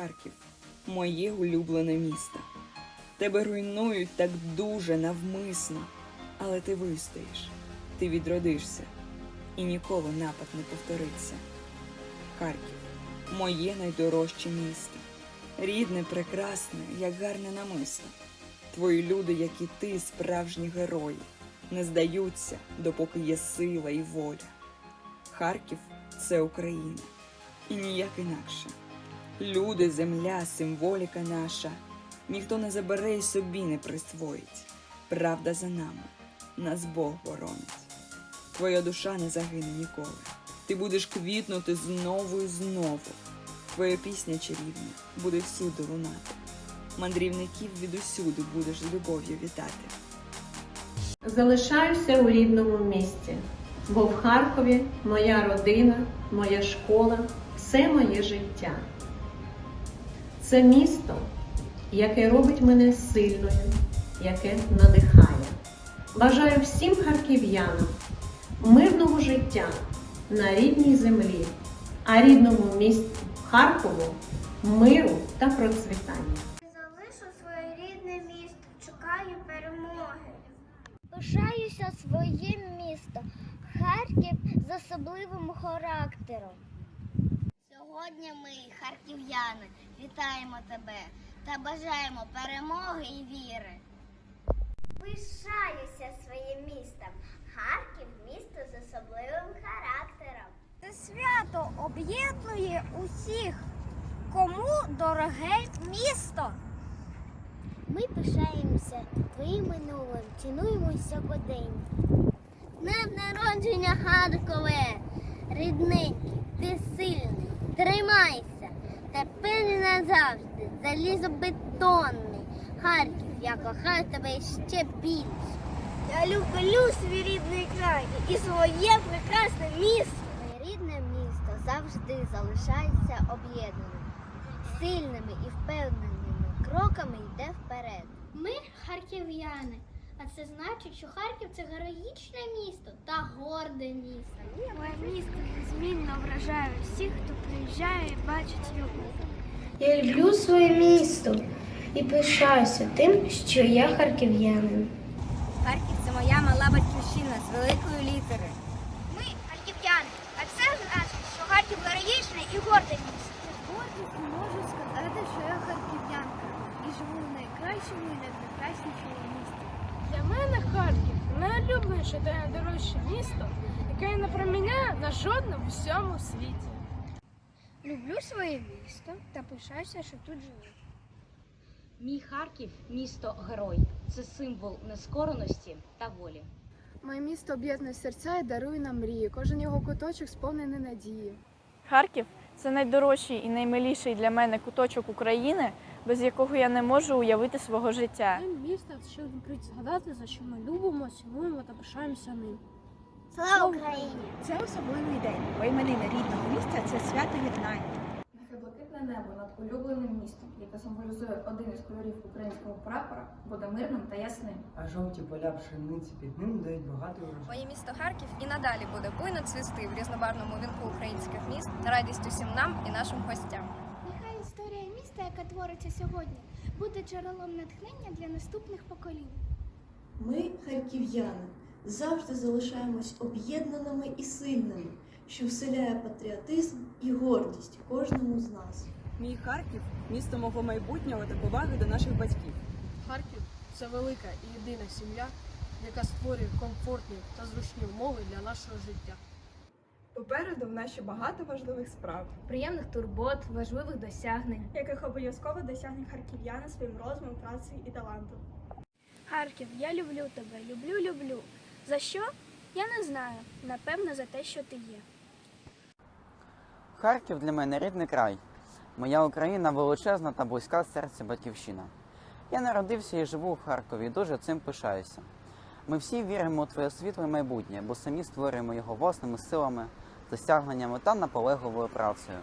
Харків, моє улюблене місто. Тебе руйнують так дуже навмисно, але ти вистоїш, ти відродишся, і ніколи напад не повториться. Харків, моє найдорожче місто, рідне, прекрасне, як гарне намисто. Твої люди, як і ти, справжні герої, не здаються, допоки є сила і воля. Харків це Україна, і ніяк інакше. Люди, земля, символіка наша, ніхто не забере і собі не присвоїть. Правда за нами, нас Бог боронить. Твоя душа не загине ніколи. Ти будеш квітнути знову і знову. Твоя пісня чарівна буде всюди лунати. Мандрівників відусюди будеш з любов'ю вітати. Залишаюся у рідному місті, бо в Харкові моя родина, моя школа, все моє життя. Це місто, яке робить мене сильною, яке надихає. Бажаю всім харків'янам мирного життя на рідній землі, а рідному місту Харкову миру та процвітання. Залишу своє рідне місто, чекаю перемоги. Пишаюся своїм містом. Харків з особливим характером. Сьогодні ми, харків'яни, вітаємо тебе та бажаємо перемоги і віри. Пишаюся своїм містом. Харків місто з особливим характером. Це свято об'єднує усіх, кому дороге місто. Ми пишаємося твоїм минулим, цінуємо сьогодення. Днем народження Харкове! Рідненький, ти сильний, тримайся, тепер і назавжди, залізобетонний. Харків, я кохаю тебе ще більше. Я люблю свій рідний край і своє прекрасне місто. Моє рідне місто завжди залишається об'єднаним, сильними і впевненими кроками йде вперед. Ми харків'яни, а це значить, що Харків це героїчне місто та горде місто. Моє місто незмінно вражає всіх, хто приїжджає і бачить його. Я люблю своє місто і пишаюся тим, що я харків'янин. Харків це моя мала батьківщина з великої літери. Ми харків'яни, а це значить, що Харків героїчне і горде місто. Гордістю можу сказати, що я харків'янка і живу в найкращому і найпрекраснішому місті. Для мене Харків найулюбленіше та найдорожче місто, яке не проміняє на жодне в усьому світі. Люблю своє місто та пишаюся, що тут живу. Мій Харків місто герой. Це символ нескореності та волі. Моє місто об'єднує серця і дарує нам мрії. Кожен його куточок сповнений надії. Харків це найдорожчий і наймиліший для мене куточок України, без якого я не можу уявити свого життя. Це місто, що любить згадати, за що ми любимо, цінуємо та пишаємося ним. Слава Україні! Це особливий день, бо іменини рідного місця це свято єднання. Нехай блакитне небо над улюбленим містом, яке символізує один із кольорів українського прапора, буде мирним та ясним. А жовті поля пшениці під ним дають багато урожаю. Моє місто Харків і надалі буде буйно цвісти в різнобарвному вінку українських міст на радість усім нам і нашим гостям. Яка твориться сьогодні, буде джерелом натхнення для наступних поколінь. Ми, харків'яни, завжди залишаємось об'єднаними і сильними, що вселяє патріотизм і гордість кожному з нас. Мій Харків місто мого майбутнього та поваги до наших батьків. Харків це велика і єдина сім'я, яка створює комфортні та зручні умови для нашого життя. Попереду в нас ще багато важливих справ, Приємних турбот, важливих досягнень. яких обов'язково досягне харків'яни своїм розумом, працею і талантом. Харків, я люблю тебе, люблю, люблю. За що? Я не знаю. Напевно, за те, що ти є. Харків для мене рідний край. Моя Україна величезна та близька серця батьківщина. Я народився і живу в Харкові і дуже цим пишаюся. Ми всі віримо у твоє світле майбутнє, бо самі створюємо його власними силами, досягненнями мета наполегливою працею.